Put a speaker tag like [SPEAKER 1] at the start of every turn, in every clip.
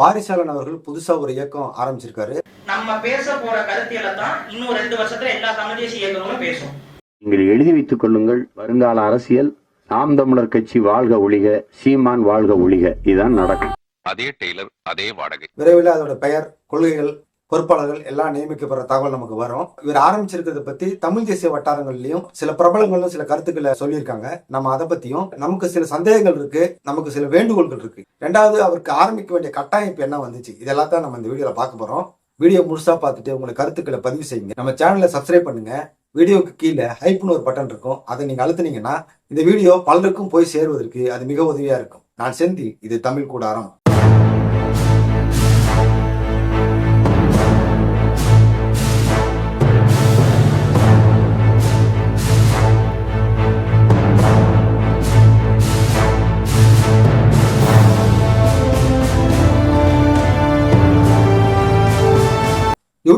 [SPEAKER 1] பாரிசாலன் அவர்கள் புதுசா ஒரு இயக்கம் ஆரம்பிச்சிருக்காரு.
[SPEAKER 2] நம்ம பேச போற கருத்தியலை தான் இன்னும் ரெண்டு வருஷத்துல எல்லா தமிழ் தேசிய இயக்கங்களும் பேசும்.
[SPEAKER 3] நீங்கள் எழுதி வைத்துக் கொள்ளுங்கள் வருங்கால அரசியல் நாம் தமிழர் கட்சி வாழ்க ஒழிக சீமான் வாழ்க ஒழிக இதுதான் நடக்கும்.
[SPEAKER 4] அதே டெய்லர் அதே வாடகை.
[SPEAKER 1] விரைவில் அதோட பெயர் கொள்கைகள் பொறுப்பாளர்கள் எல்லாம் நியமிக்கப்படுற தகவல் நமக்கு வரும். இவர் ஆரம்பிச்சிருக்கிறத பத்தி தமிழ் தேசிய வட்டாரங்கள்லயும் சில பிரபலங்களும் சில கருத்துக்களை சொல்லியிருக்காங்க. நம்ம அதை பத்தியும் நமக்கு சில சந்தேகங்கள் இருக்கு நமக்கு சில வேண்டுகோள்கள் இருக்கு. ரெண்டாவது அவருக்கு ஆரம்பிக்க வேண்டிய கட்டாயம் என்ன வந்துச்சு? இதெல்லாம் தான் நம்ம இந்த வீடியோல பார்க்க போறோம். வீடியோ முழுசா பார்த்துட்டு உங்களை கருத்துக்களை பதிவு செய்யுங்க. நம்ம சேனலை சப்ஸ்கிரைப் பண்ணுங்க. வீடியோக்கு கீழே ஹைப்னு ஒரு பட்டன் இருக்கும். அதை நீங்க அழுத்துனீங்கன்னா இந்த வீடியோ பலருக்கும் போய் சேருவதற்கு அது மிக உதவியா இருக்கும். நான் செந்தி இது தமிழ் கூடாரம்.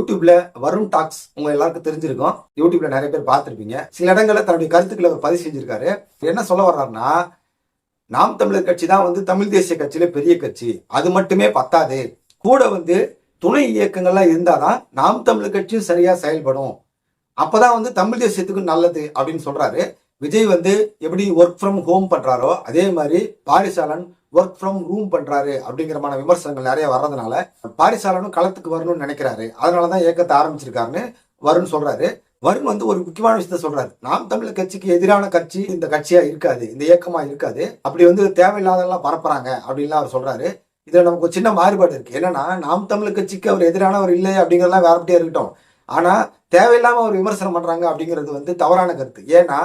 [SPEAKER 1] யூடியூப்ல வருண் டாக்ஸ் உங்க எல்லாருக்கும் தெரிஞ்சிருக்கும். யூடியூப்ல நிறைய பேர் பார்த்துருப்பீங்க. சில இடங்களில் தன்னுடைய கருத்துக்களை அவர் பதிவு செஞ்சிருக்காரு. என்ன சொல்ல வர்றாருன்னா நாம் தமிழர் கட்சி தான் வந்து தமிழ் தேசிய கட்சியில பெரிய கட்சி. அது மட்டுமே பத்தாது. கூட வந்து துணை இயக்கங்கள்லாம் இருந்தாதான் நாம் தமிழர் கட்சியும் சரியா செயல்படும். அப்பதான் வந்து தமிழ் தேசியத்துக்கு நல்லது அப்படின்னு சொல்றாரு. விஜய் வந்து எப்படி ஒர்க் ஃப்ரம் ஹோம் பண்றாரோ அதே மாதிரி பாரிசாலன் ஒர்க் ஃப்ரம் ரூம் பண்றாரு அப்படிங்கிறமான விமர்சனங்கள் நிறைய வர்றதுனால பாரிசாலனும் களத்துக்கு வரணும்னு நினைக்கிறாரு. அதனாலதான் இயக்கத்தை ஆரம்பிச்சிருக்காருன்னு வருண் சொல்றாரு. வருண் வந்து ஒரு முக்கியமான விஷயத்த சொல்றாரு. நாம் தமிழர் கட்சிக்கு எதிரான கட்சி இந்த கட்சியா இருக்காது இந்த இயக்கமா இருக்காது. அப்படி வந்து தேவையில்லாதெல்லாம் பரப்புறாங்க அப்படின்லாம் அவர் சொல்றாரு. இதுல நமக்கு ஒரு சின்ன மாறுபாடு இருக்கு. என்னன்னா நாம் தமிழர் கட்சிக்கு அவர் எதிரானவர் இல்லை அப்படிங்கறதெல்லாம் வேறப்பட்டே இருக்கட்டும். ஆனா தேவையில்லாம அவர் விமர்சனம் பண்றாங்க அப்படிங்கிறது வந்து தவறான கருத்து. ஏன்னா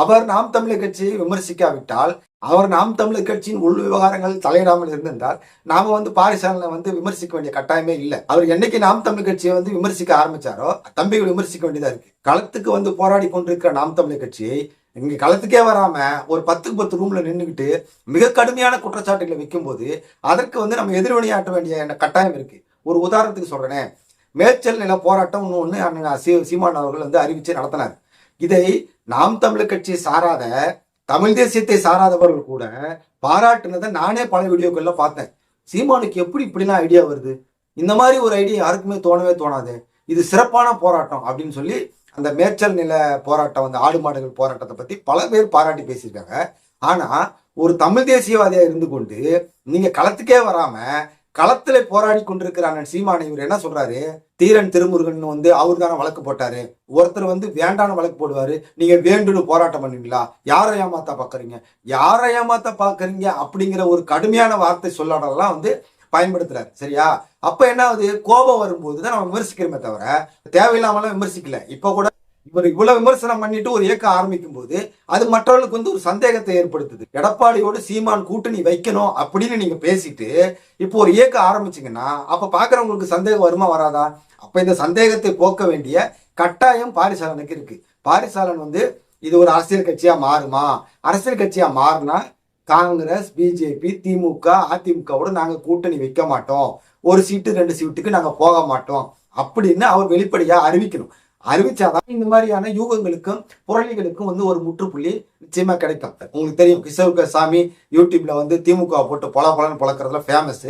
[SPEAKER 1] அவர் நாம் தமிழர் கட்சியை விமர்சிக்காவிட்டால் அவர் நாம் தமிழர் கட்சியின் உள் விவகாரங்கள் தலையிடாமல் இருந்திருந்தால் நாம வந்து பாரிசாலனை வந்து விமர்சிக்க வேண்டிய கட்டாயமே இல்லை. அவர் என்னைக்கு நாம் தமிழர் கட்சியை வந்து விமர்சிக்க ஆரம்பிச்சாரோ தம்பிகள் விமர்சிக்க வேண்டியதா இருக்கு. களத்துக்கு வந்து போராடி கொண்டிருக்கிற நாம் தமிழர் கட்சியை இங்க களத்துக்கே வராம ஒரு பத்துக்கு பத்து ரூம்ல நின்றுக்கிட்டு மிக கடுமையான குற்றச்சாட்டுகளை வைக்கும்போது அதற்கு வந்து நம்ம எதிர்வினையாற்ற வேண்டிய கட்டாயம் இருக்கு. ஒரு உதாரணத்துக்கு சொல்றேனே. மேய்ச்சல் நில போராட்டம் ஒன்று அண்ணன் சீமான் அவர்கள் வந்து அறிவிச்சு நடத்தினார். இதை நாம் தமிழர் கட்சியை சாராத தமிழ் தேசியத்தை சாராதவர்கள் கூட பாராட்டுனதை நானே பல வீடியோக்கள்ல பார்த்தேன். சீமானுக்கு எப்படி இப்படிலாம் ஐடியா வருது? இந்த மாதிரி ஒரு ஐடியா யாருக்குமே தோணவே தோணாது. இது சிறப்பான போராட்டம் அப்படின்னு சொல்லி அந்த மேய்ச்சல் நில போராட்டம் அந்த ஆடு மாடுகள் போராட்டத்தை பத்தி பல பேர் பாராட்டி பேசியிருக்காங்க. ஆனா ஒரு தமிழ் தேசியவாதியா இருந்து கொண்டு நீங்க களத்துக்கே வராம களத்துல போராடி கொண்டிருக்கிற அண்ணன் சீமானை இவர் என்ன சொல்றாரு? தீரன் திருமுருகன் வந்து அவர் தானே வழக்கு போட்டாரு. ஒருத்தர் வந்து வேண்டான வழக்கு போடுவாரு. நீங்க வேண்டுன்னு போராட்டம் பண்ணுவீங்களா யாரை ஏமாத்தா பாக்குறீங்க? யாரை ஏமாத்தா பாக்குறீங்க? அப்படிங்கிற ஒரு கடுமையான வார்த்தை சொல்லாடலாம் வந்து பயன்படுத்துறாரு. சரியா? அப்ப என்ன ஆகுது? கோபம் வரும்போது தான் நம்ம விமர்சிக்கிறோமே தவிர தேவையில்லாமலாம் விமர்சிக்கல. இப்ப கூட இவர் இவ்வளவு விமர்சனம் பண்ணிட்டு ஒரு இயக்கம் ஆரம்பிக்கும் போது அது மற்றவர்களுக்கு வந்து ஒரு சந்தேகத்தை ஏற்படுத்துது. எடப்பாடியோடு சீமான் கூட்டணி வைக்கணும் அப்படின்னு நீங்க பேசிட்டு இப்போ ஒரு இயக்கம் ஆரம்பிச்சீங்கன்னா அப்ப பாக்குறவங்களுக்கு சந்தேகம் வருமா வராதா? அப்ப இந்த சந்தேகத்தை போக்க வேண்டிய கட்டாயம் பாரிசாலனுக்கு இருக்கு. பாரிசாலன் வந்து இது ஒரு அரசியல் கட்சியா மாறுமா? அரசியல் கட்சியா மாறினா காங்கிரஸ் பிஜேபி திமுக அதிமுகவோட நாங்க கூட்டணி வைக்க மாட்டோம். ஒரு சீட்டு ரெண்டு சீட்டுக்கு நாங்க போக மாட்டோம் அப்படின்னு அவர் வெளிப்படையா அறிவிக்கணும். அறிவிச்சாதான் இந்த மாதிரியான யூகங்களுக்கும் புரளிகளுக்கும் வந்து ஒரு முற்றுப்புள்ளி நிச்சயமா கிடைக்கும். உங்களுக்கு தெரியும் கிஷோர் சாமி யூடியூப்ல வந்து திமுக போட்டு பல பலன் பழக்கிறதுல ஃபேமஸ்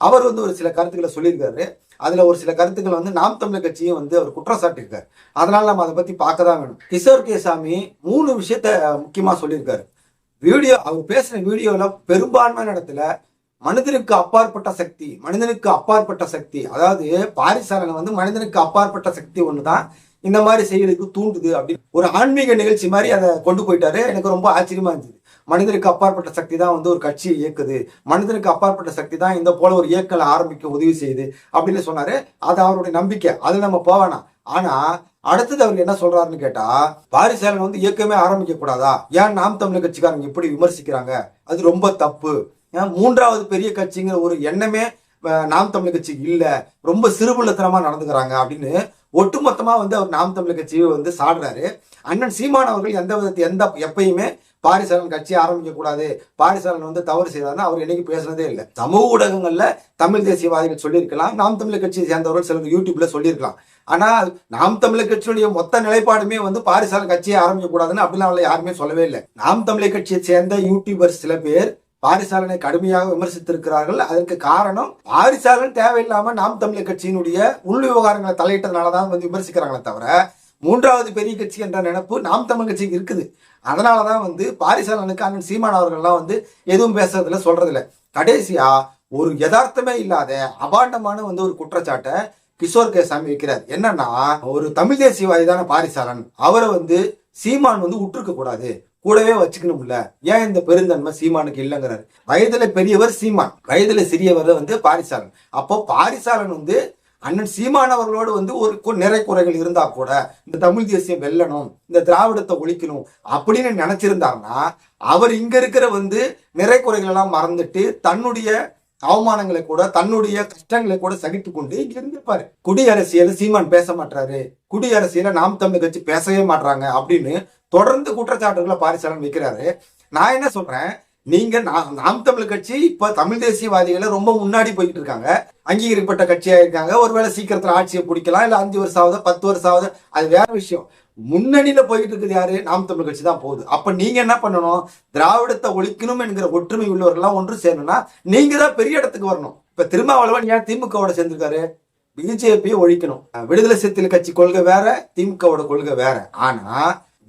[SPEAKER 1] அவர் வந்து ஒரு சில கருத்துக்களை சொல்லியிருக்காரு. அதுல ஒரு சில கருத்துக்கள் வந்து நாம் தமிழர் கட்சியும் வந்து அவர் குற்றம் சாட்டியிருக்காரு அதனால நம்ம அதை பத்தி பார்க்க தான் வேணும். கிஷோர் கே சாமி மூணு விஷயத்த முக்கியமா சொல்லியிருக்காரு. வீடியோ அவர் பேசின வீடியோல பெரும்பான்மையான இடத்துல மனிதனுக்கு அப்பாற்பட்ட சக்தி மனிதனுக்கு அப்பாற்பட்ட சக்தி அதாவது பாரிசாலனை வந்து மனிதனுக்கு அப்பாற்பட்ட சக்தி ஒண்ணுதான். இந்த மாதிரி செய்யறதுக்கு தூண்டுது அப்படின்னு. ஒரு ஆன்மீக நிகழ்ச்சி மாதிரி அதை கொண்டு போயிட்டாரு. எனக்கு ரொம்ப ஆச்சரியமா இருந்தது. மனிதனுக்கு அப்பாற்பட்ட சக்தி தான் வந்து ஒரு கட்சியை இயக்குது. மனிதனுக்கு அப்பாற்பட்ட சக்தி தான் இந்த போல ஒரு இயக்கலை ஆரம்பிக்க உதவி செய்யுது அப்படின்னு சொன்னாரு. அது அவருடைய நம்பிக்கை. அது நம்ம போவேனா ஆனா அடுத்தது அவர் என்ன சொல்றாருன்னு கேட்டா பாரிசேலன் வந்து இயக்கமே ஆரம்பிக்க கூடாதா? ஏன் நாம் தமிழ் கட்சிக்காரங்க இப்படி விமர்சிக்கிறாங்க? அது ரொம்ப தப்பு. ஏன் மூன்றாவது பெரிய கட்சிங்கிற ஒரு எண்ணமே நாம் தமிழ் கட்சி இல்ல. ரொம்ப சிறுபுள்ளத்தனமா நடந்துக்கிறாங்க அப்படின்னு ஒட்டுமொத்தமாக வந்து அவர் நாம் தமிழர் கட்சியை வந்து சாடுறாரு. அண்ணன் சீமான் அவர்கள் எந்த விதத்தை எந்த எப்பயுமே பாரிசாலன் கட்சி ஆரம்பிக்கக்கூடாது பாரிசாலன் வந்து தவறு செய்தார்னு அவர் என்னைக்கு பேசுனதே இல்லை. சமூக ஊடகங்களில் தமிழ் தேசியவாதிகள் சொல்லியிருக்கலாம். நாம் தமிழர் கட்சியை சேர்ந்தவர்கள் சிலர் யூடியூப்ல சொல்லியிருக்கலாம். ஆனால் நாம் தமிழர் கட்சியுடைய மொத்த நிலைப்பாடுமே வந்து பாரிசாலன் கட்சியை ஆரம்பிக்கக்கூடாதுன்னு அப்படிலாம் அவளை யாருமே சொல்லவே இல்லை. நாம் தமிழர் கட்சியை சேர்ந்த யூடியூபர் சில பேர் பாரிசாலனை கடுமையாக விமர்சித்திருக்கிறார்கள். அதற்கு காரணம் பாரிசாலன் தேவையில்லாம நாம் தமிழர் கட்சியினுடைய உள் விவகாரங்களை தலையிட்டதுனாலதான் வந்து விமர்சிக்கிறாங்களே தவிர மூன்றாவது பெரிய கட்சி என்ற நினைப்பு நாம் தமிழ் கட்சிக்கு இருக்குது. அதனாலதான் வந்து பாரிசாலனுக்கு அண்ணன் சீமான் அவர்கள்லாம் வந்து எதுவும் பேசுறதுல சொல்றதில்ல. கடைசியா ஒரு யதார்த்தமே இல்லாத அபாண்டமான வந்து ஒரு குற்றச்சாட்டை கிஷோர் கேசாமி வைக்கிறார். என்னன்னா ஒரு தமிழ் தேசியவாதிதான பாரிசாலன் அவரை வந்து சீமான் வந்து உற்றுக்க கூடாது கூடவே வச்சுக்கணும்ல. ஏன் இந்த பெருந்தன்மை சீமானுக்கு இல்லைங்கிறாரு. வயதுல பெரியவர் சீமான். வயதுல சிறியவர் வந்து பாரிசாலன். அப்போ பாரிசாலன் வந்து அண்ணன் சீமான் அவர்களோடு வந்து ஒரு கு- நிறை குறைகள் இருந்தா கூட இந்த தமிழ் தேசியம் வெல்லணும் இந்த திராவிடத்தை ஒழிக்கணும் அப்படின்னு நினைச்சிருந்தாருன்னா அவர் இங்க இருக்கிற வந்து நிறை குறைகள் எல்லாம் மறந்துட்டு தன்னுடைய அவமானங்களை கூட தன்னுடைய கஷ்டங்களை கூட சகித்து கொண்டு இங்க இருந்திருப்பாரு. குடியரசியல சீமான் பேச மாட்டாரு குடியரசியல நாம் தமிழ் கட்சி பேசவே மாட்டாங்க அப்படின்னு தொடர்ந்து குற்றச்சாட்டுகளை பாரிசாலன் வைக்கிறாரு. நான் என்ன சொல்றேன்? நீங்க நாம் தமிழ் கட்சி இப்ப தமிழ் தேசியவாதிகளை ரொம்ப முன்னாடி போய்கிட்டு இருக்காங்க. அங்கீகரிக்கப்பட்ட கட்சியா இருக்காங்க. ஒருவேளை சீக்கிரத்துல ஆட்சியை பிடிக்கலாம். இல்ல அஞ்சு வருஷம் ஆகுது பத்து வருஷம் ஆகுது அது வேற விஷயம். முன்னணியில போயிட்டு இருக்குது யாரு? நாம் தமிழ் கட்சி தான் போகுது. அப்ப நீங்க என்ன பண்ணணும்? திராவிடத்தை ஒழிக்கணும் என்கிற ஒற்றுமை உள்ளவர்கள்லாம் ஒன்று சேரணும்னா நீங்க தான் பெரிய இடத்துக்கு வரணும். இப்ப திருமாவளவன் ஏன் திமுகவோட சேர்ந்திருக்காரு? பிஜேபியை ஒழிக்கணும். விடுதலை சிறுத்தைகள் கட்சி கொள்கை வேற திமுகவோட கொள்கை வேற. ஆனா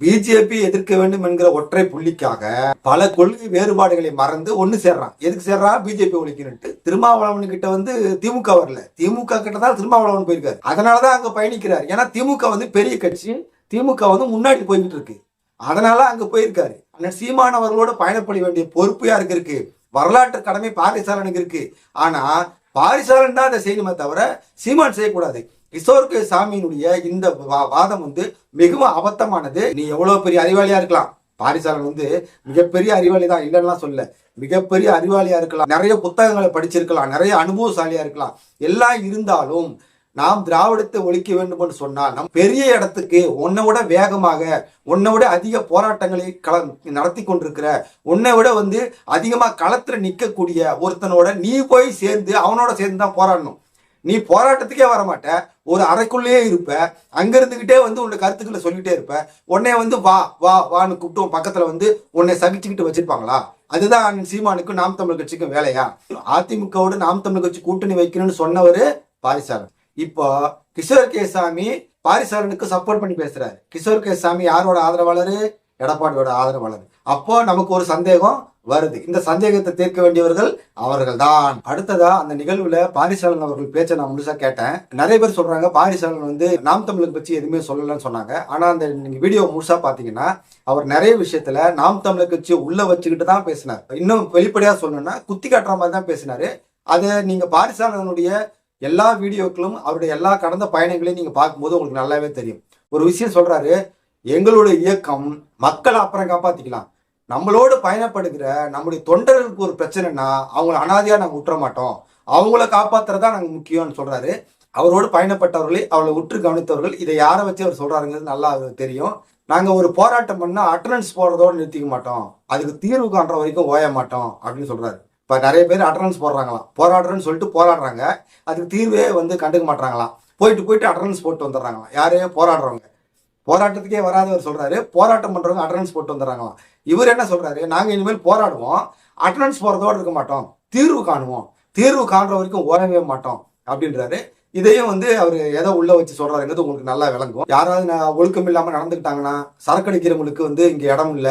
[SPEAKER 1] பிஜேபி எதிர்க்க வேண்டும் என்கிற ஒற்றை புள்ளிக்காக பல கொள்கை வேறுபாடுகளை மறந்து ஒன்று சேர்றான். எதுக்கு சேர்றான் பிஜேபி ஒழிக்கணும்ட்டு திருமாவளவன் கிட்ட வந்து திமுக வரல. திமுக கிட்ட தான் திருமாவளவன் போயிருக்காரு. அதனாலதான் அங்க பயணிக்கிறார். ஏன்னா திமுக வந்து பெரிய கட்சி. திமுக வந்து முன்னாடி போய்கிட்டு இருக்கு. அதனால அங்க போயிருக்காரு. அண்ணன் சீமானவர்களோட பயணப்பட வேண்டிய பொறுப்பு யாருக்கு இருக்கு? வரலாற்று கடமை பாரிசாலனுக்கு இருக்கு. ஆனா பாரிசாலன் தான் அதை செய்யணுமே தவிர சீமான் செய்யக்கூடாது. கிஷோர் கே சாமியினுடைய இந்த வா- வாதம் வந்து மிகவும் அபத்தமானது. நீ எவ்வளவு பெரிய அறிவாளியா இருக்கலாம். பாரிசாலன் வந்து மிகப்பெரிய அறிவாளி தான் இல்லைன்னா சொல்ல மிகப்பெரிய அறிவாளியா இருக்கலாம். நிறைய புத்தகங்களை படிச்சிருக்கலாம். நிறைய அனுபவசாலியா இருக்கலாம். எல்லாம் இருந்தாலும் நாம் திராவிடத்தை ஒழிக்க வேண்டும் என்று சொன்னால் நம் பெரிய இடத்துக்கு உன்னை விட வேகமாக உன்னை விட அதிக போராட்டங்களை கல நடத்தி கொண்டிருக்கிற உன்னை விட வந்து அதிகமாக களத்தில் நிற்கக்கூடிய ஒருத்தனோட நீ போய் சேர்ந்து அவனோட சேர்ந்து தான் போராடணும். நீ போராட்டத்துக்கே வர மாட்ட ஒரு அறைக்குள்ளேயே இருப்ப. அங்க இருந்துகிட்டே வந்து உன்னை கருத்துக்களை சொல்லிட்டே இருப்ப. உன்னை வந்து வா வா வான்னு கூப்பிட்டு பக்கத்துல வந்து உன்னை சகிச்சுக்கிட்டு வச்சிருப்பாங்களா? அதுதான் சீமானுக்கும் நாம் தமிழ் கட்சிக்கும் வேலையா? அதிமுகவோடு நாம் தமிழ் கட்சி கூட்டணி வைக்கணும்னு சொன்னவர் பாரிசாரன். இப்போ கிஷோர் கே சாமி பாரிசாரனுக்கு சப்போர்ட் பண்ணி பேசுறாரு. கிஷோர் கே சாமி யாரோட ஆதரவாளர்? எடப்பாடியோட ஆதரவாளர். அப்போ நமக்கு ஒரு சந்தேகம். வருது. இந்த சந்தேகத்தை தீர்க்க வேண்டியவர்கள் அவர்கள் தான் அடுத்ததா அந்த நிகழ்வுல பாரிசாலன் அவர்கள் பேச்சை நான் முழுசா கேட்டேன். நிறைய பேர் சொல்றாங்க பாரிசாலன் வந்து நாம் தமிழுக்கு பற்றி எதுவுமே சொல்லலன்னு சொன்னாங்க. ஆனா அந்த நீங்க வீடியோ முழுசா பாத்தீங்கன்னா அவர் நிறைய விஷயத்துல நாம் தமிழுக்கு கட்சி உள்ள வச்சுக்கிட்டு தான் பேசினார். இன்னும் வெளிப்படையா சொல்லணும்னா குத்தி காட்டுற மாதிரி தான் பேசினாரு. அதை நீங்க பாரிசாலனுடைய எல்லா வீடியோக்களும் அவருடைய எல்லா கடந்த பயணங்களையும் நீங்க பார்க்கும்போது உங்களுக்கு நல்லாவே தெரியும். ஒரு விஷயம் சொல்றாரு எங்களுடைய இயக்கம் மக்களை அப்புறம் காப்பாத்திக்கலாம். நம்மளோடு பயணப்படுகிற நம்முடைய தொண்டர்களுக்கு ஒரு பிரச்சனைனா அவங்கள அனாதையாக நாங்கள் விட்டுற மாட்டோம். அவங்கள காப்பாற்றுறதா நாங்கள் முக்கியம்னு சொல்கிறாரு அவரோடு பயணப்பட்டவர்களை அவளை உற்று கவனித்தவர்கள் இதை யாரை வச்சு அவர் சொல்கிறாருங்கிறது நல்லா தெரியும். நாங்கள் ஒரு போராட்டம் பண்ணால் அட்டண்டன்ஸ் போடுறதோடு நிறுத்திக்க மாட்டோம். அதுக்கு தீர்வு காண்ற வரைக்கும் ஓய மாட்டோம் அப்படின்னு சொல்கிறாரு இப்போ நிறைய பேர் அட்டண்டன்ஸ் போடுறாங்களாம். போராடுறேன்னு சொல்லிட்டு போராடுறாங்க. அதுக்கு தீர்வே வந்து கண்டுக்க மாட்டாங்களாம் போயிட்டு போயிட்டு அட்டண்டன்ஸ் போட்டு வந்துடுறாங்களாம். யாரையோ போராடுறவங்க. போராட்டத்துக்கே வராதவர் சொல்கிறாரு போராட்டம் பண்ணுறவங்க அட்டண்டன்ஸ் போட்டு வந்துடுறாங்களாம். இவர் என்ன சொல்றாரு? நாங்க இனிமேல் போராடுவோம். அட்டண்டன்ஸ் போறதோடு இருக்க மாட்டோம். தீர்வு காணுவோம். தீர்வு காண்ற வரைக்கும் ஓரவே மாட்டோம். அப்படின்றாரு. இதையும் வந்து அவர் எதை உள்ள வச்சு சொல்றாருங்கிறது உங்களுக்கு நல்லா விளங்கும். யாராவது ஒழுக்கம் இல்லாம நடந்துக்கிட்டாங்கன்னா சரக்கு அடிக்கிறவங்களுக்கு வந்து இங்க இடம் இல்ல.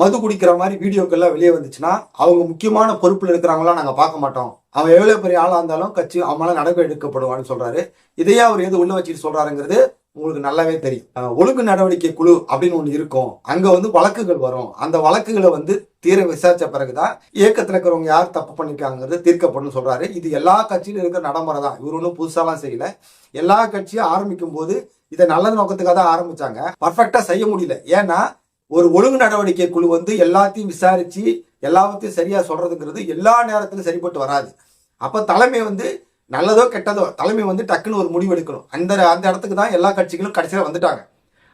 [SPEAKER 1] மது குடிக்கிற மாதிரி வீடியோக்கள்லாம் வெளியே வந்துச்சுன்னா அவங்க முக்கியமான பொறுப்புல இருக்கிறாங்களா நாங்க பார்க்க மாட்டோம். அவன் எவ்வளவு பெரிய ஆளா இருந்தாலும் கட்சி அவனால நடவடிக்கை எடுக்கப்படுவான்னு சொல்றாரு. இதையே அவர் எது உள்ள வச்சுட்டு சொல்றாருங்கிறது உங்களுக்கு நல்லாவே தெரியும். ஒழுங்கு நடவடிக்கை குழு அப்படின்னு ஒன்று இருக்கும். அங்கே வந்து வழக்குகள் வரும். அந்த வழக்குகளை வந்து தீர விசாரிச்ச பிறகுதான் இயக்கத்தில் இருக்கிறவங்க யார் தப்பு பண்ணியிருக்காங்கிறது தீர்க்கப்படும் சொல்றாரு. இது எல்லா கட்சியிலும் இருக்கிற நடைமுறை தான் இவர் ஒன்றும் புதுசாலாம் செய்யல. எல்லா கட்சியும் ஆரம்பிக்கும் போது இதை நல்ல நோக்கத்துக்காக தான் ஆரம்பிச்சாங்க. பர்ஃபெக்டா செய்ய முடியல. ஏன்னா ஒரு ஒழுங்கு நடவடிக்கை குழு வந்து எல்லாத்தையும் விசாரிச்சு எல்லாத்தையும் சரியா சொல்றதுங்கிறது எல்லா நேரத்திலும் சரிப்பட்டு வராது. அப்ப தலைமை வந்து நல்லதோ கெட்டதோ தலைமை வந்து டக்குன்னு ஒரு முடிவு எடுக்கணும். அந்த அந்த இடத்துக்கு தான் எல்லா கட்சிகளும் கடைசியாக வந்துட்டாங்க.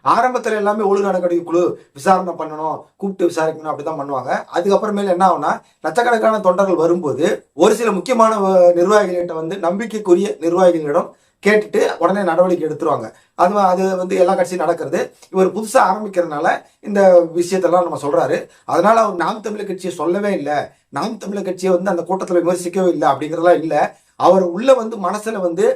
[SPEAKER 1] ஆரம்பத்தில் எல்லாமே ஒழுங்கு நடவடிக்கை குழு விசாரணை பண்ணணும் கூப்பிட்டு விசாரிக்கணும் அப்படிதான் பண்ணுவாங்க. அதுக்கப்புறமேல என்ன ஆகும்னா லட்சக்கணக்கான தொண்டர்கள் வரும்போது ஒரு சில முக்கியமான நிர்வாகிகள்கிட்ட வந்து நம்பிக்கைக்குரிய நிர்வாகிகளிடம் கேட்டுட்டு உடனே நடவடிக்கை எடுத்துருவாங்க. அது அது வந்து எல்லா கட்சியும் நடக்கிறது. இவர் புதுசாக ஆரம்பிக்கிறதுனால இந்த விஷயத்தெல்லாம் நம்ம சொல்கிறாரு அதனால் அவர் நாம் தமிழர் கட்சியை சொல்லவே இல்லை. நாம் தமிழர் கட்சியை வந்து அந்த கூட்டத்தில் விமர்சிக்கவே இல்லை அப்படிங்கிறதெல்லாம் இல்லை. அவர் உள்ளே வந்து மனசில் வந்து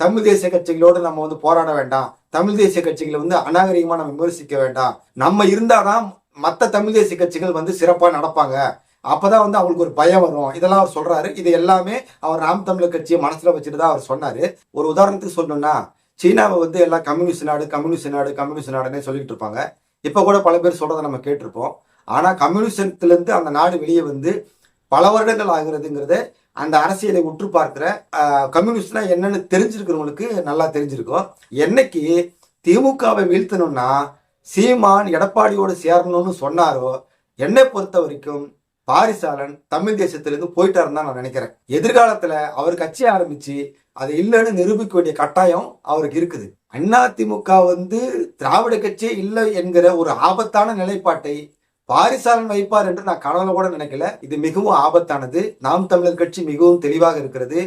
[SPEAKER 1] தமிழ் தேசிய கட்சிகளோடு நம்ம வந்து போராட வேண்டாம். தமிழ் தேசிய கட்சிகளை வந்து அநாகரிகமாக நம்ம விமர்சிக்க வேண்டாம். நம்ம இருந்தாதான் மற்ற தமிழ் தேசிய கட்சிகள் வந்து சிறப்பாக நடப்பாங்க. அப்போதான் வந்து அவங்களுக்கு ஒரு பயம் வரும். இதெல்லாம் அவர் சொல்றாரு. இது எல்லாமே அவர் நாம் தமிழர் கட்சியை மனசுல வச்சுட்டு தான் அவர் சொன்னாரு. ஒரு உதாரணத்துக்கு சொல்லணும்னா சீனாவை வந்து எல்லாம் கம்யூனிஸ்ட் நாடு கம்யூனிஸ்ட் நாடு கம்யூனிஸ்ட் நாடுன்னே சொல்லிட்டு இருப்பாங்க. இப்போ கூட பல பேர் சொல்கிறத நம்ம கேட்டிருப்போம். ஆனால் கம்யூனிசத்துலேருந்து அந்த நாடு வெளியே வந்து பல வருடங்கள் ஆகுறதுங்கிறத அந்த அரசியலை உற்று பார்க்குற கம்யூனிஸ்ட்னா என்னன்னு தெரிஞ்சிருக்கிறவங்களுக்கு நல்லா தெரிஞ்சிருக்கும். என்னைக்கு திமுகவை வீழ்த்தணும்னா சீமான் எடப்பாடியோடு சேரணும்னு சொன்னாரோ என்னை பொறுத்த வரைக்கும் பாரிசாலன் தமிழ் தேசத்திலிருந்து போயிட்டாருன்னு தான் நான் நினைக்கிறேன். எதிர்காலத்துல அவர் கட்சி ஆரம்பிச்சு அது இல்லைன்னு நிரூபிக்க வேண்டிய கட்டாயம் அவருக்கு இருக்குது. அதிமுக வந்து திராவிட கட்சியே இல்லை என்கிற ஒரு ஆபத்தான நிலைப்பாட்டை பாரிசாலன் வைப்பார் என்று நான் கனவுல கூட நினைக்கல. இது மிகவும் ஆபத்தானது. நாம் தமிழர் கட்சி மிகவும் தெளிவாக இருக்கிறது.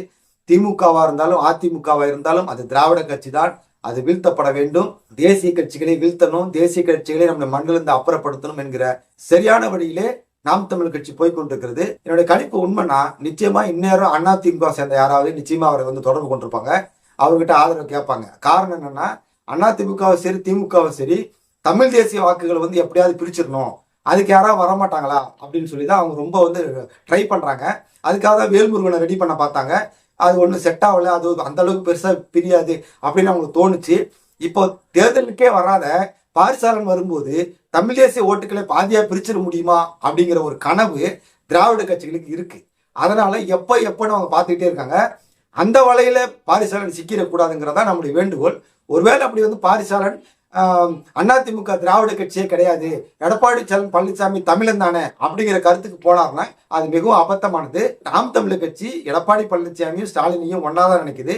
[SPEAKER 1] திமுகவா இருந்தாலும் அதிமுகவா இருந்தாலும் அது திராவிட கட்சி தான் அது வீழ்த்தப்பட வேண்டும். தேசிய கட்சிகளை வீழ்த்தணும். தேசிய கட்சிகளை நம்ம மண்ணிலிருந்து அப்புறப்படுத்தணும் என்கிற சரியான வழியிலே நாம் தமிழ் கட்சி போய் கொண்டிருக்கிறது என்னுடைய கணிப்பு உண்மைனா நிச்சயமா இந்நேரம் அண்ணா திமுக சேர்ந்த யாராவது நிச்சயமா அவரை வந்து தொடர்பு கொண்டிருப்பாங்க. அவர்கிட்ட ஆதரவு கேட்பாங்க. காரணம் என்னன்னா அண்ணா திமுகவும் சரி திமுகவும் சரி தமிழ் தேசிய வாக்குகளை வந்து எப்படியாவது பிரிச்சிடணும். அதுக்கு யாராவது வரமாட்டாங்களா? அப்படின்னு சொல்லி தான் அவங்க ரொம்ப வந்து ட்ரை பண்றாங்க. அதுக்காக தான் வேல்முருகனை ரெடி பண்ண பார்த்தாங்க. அது ஒன்றும் செட் ஆகல. அது அந்த அளவுக்கு பெருசா பிரியாது அப்படின்னு அவங்களுக்கு தோணுச்சு. இப்போ தேர்தலுக்கே வராத பாரிசாலன் வரும்போது தமிழ் தேசிய ஓட்டுகளை பாதியா பிரிச்சிட முடியுமா அப்படிங்கிற ஒரு கனவு திராவிட கட்சிகளுக்கு இருக்கு. அதனால எப்ப எப்பன்னு அவங்க பார்த்துக்கிட்டே இருக்காங்க. அந்த வலையில பாரிசாலன் சிக்கிடக்கூடாதுங்கிறதா நம்முடைய வேண்டுகோள். ஒருவேளை அப்படி வந்து பாரிசாலன் அதிமுக திராவிட கட்சியே கிடையாது. எடப்பாடி சரண் பழனிசாமி தமிழன் தானே அப்படிங்கிற கருத்துக்கு போனார்னா அது மிகவும் அபத்தமானது. நாம் தமிழர் கட்சி எடப்பாடி பழனிசாமியும் ஸ்டாலினையும் ஒன்னாதான் நினைக்குது.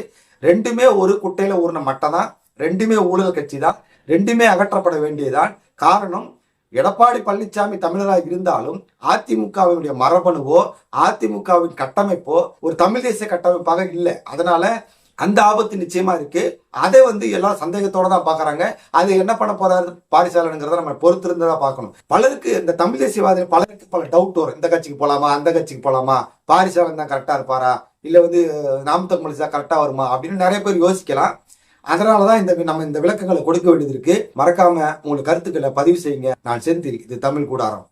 [SPEAKER 1] ரெண்டுமே ஒரு குட்டையில ஊறின மட்டம் தான் ரெண்டுமே ஊழல் கட்சி தான் ரெண்டுமே அகற்றப்பட வேண்டியதான் காரணம் எடப்பாடி பழனிசாமி தமிழராக இருந்தாலும் அதிமுகவினுடைய மரபணுவோ அதிமுகவின் கட்டமைப்போ ஒரு தமிழ் தேசிய கட்டமைப்பாக இல்லை. அதனால அந்த ஆபத்து நிச்சயமா இருக்கு. அதை வந்து எல்லாம் சந்தேகத்தோட தான் பாக்குறாங்க அது என்ன பண்ண போறாரு பாரிசாலனுங்கிறத நம்ம பொறுத்து இருந்ததா பார்க்கணும். பலருக்கு இந்த தமிழ் தேசியவாதி பலருக்கு பல டவுட் வரும். இந்த கட்சிக்கு போலாமா அந்த கட்சிக்கு போலாமா பாரிசாலன் தான் கரெக்டா இருப்பாரா? இல்ல வந்து நாம் தமிழ் கரெக்டா வருமா? அப்படின்னு நிறைய பேர் யோசிக்கலாம். அதனாலதான் இந்த நம்ம இந்த விளக்கங்களை கொடுக்க வேண்டியது இருக்கு. மறக்காம உங்களுக்கு கருத்துக்களை பதிவு செய்யுங்க. நான் செந்தில் இது தமிழ் கூடாரம்.